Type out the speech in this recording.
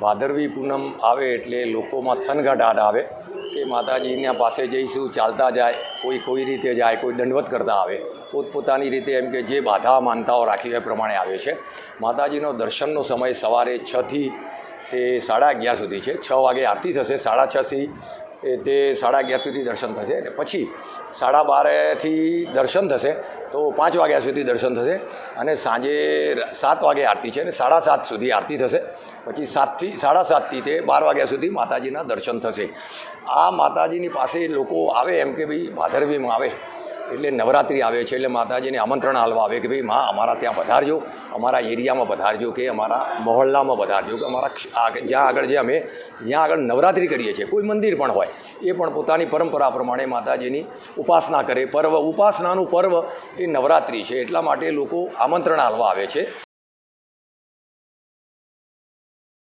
ભાદરવી પૂનમ આવે એટલે લોકોમાં થનગટાટ આવે કે માતાજીના પાસે જઈશું, ચાલતા જાય, કોઈ કોઈ રીતે જાય, કોઈ દંડવત કરતા આવે. પોતપોતાની રીતે એમ કે જે બાધા માનતાઓ રાખી હોય પ્રમાણે આવે છે. માતાજીનો દર્શનનો સમય સવારે છથી તે સાડા અગિયાર સુધી છે. છ વાગે આરતી થશે. સાડા છથી એ તે સાડા અગિયાર સુધી દર્શન થશે અને પછી સાડા બારેથી દર્શન થશે તો પાંચ વાગ્યા સુધી દર્શન થશે અને સાંજે સાત વાગે આરતી છે અને સાડા સાત સુધી આરતી થશે. પછી સાતથી, સાડા સાતથી તે બાર વાગ્યા સુધી માતાજીના દર્શન થશે. આ માતાજીની પાસે લોકો આવે એમ કે ભાઈ ભાદરવીમાં આવે. એટલે નવરાત્રિ આવે છે એટલે માતાજીને આમંત્રણ હાલવા આવે કે ભાઈ, માં, અમારા ત્યાં પધારજો. અમારા એરિયામાં પધારજો કે અમારા મહોલ્લામાં પધારજો કે અમારા જ્યાં આગળ જે અમે, જ્યાં આગળ નવરાત્રિ કરીએ છીએ, કોઈ મંદિર પણ હોય, એ પણ પોતાની પરંપરા પ્રમાણે માતાજીની ઉપાસના કરે. પર્વ, ઉપાસનાનું પર્વ એ નવરાત્રિ છે. એટલા માટે લોકો આમંત્રણ હાલવા આવે છે.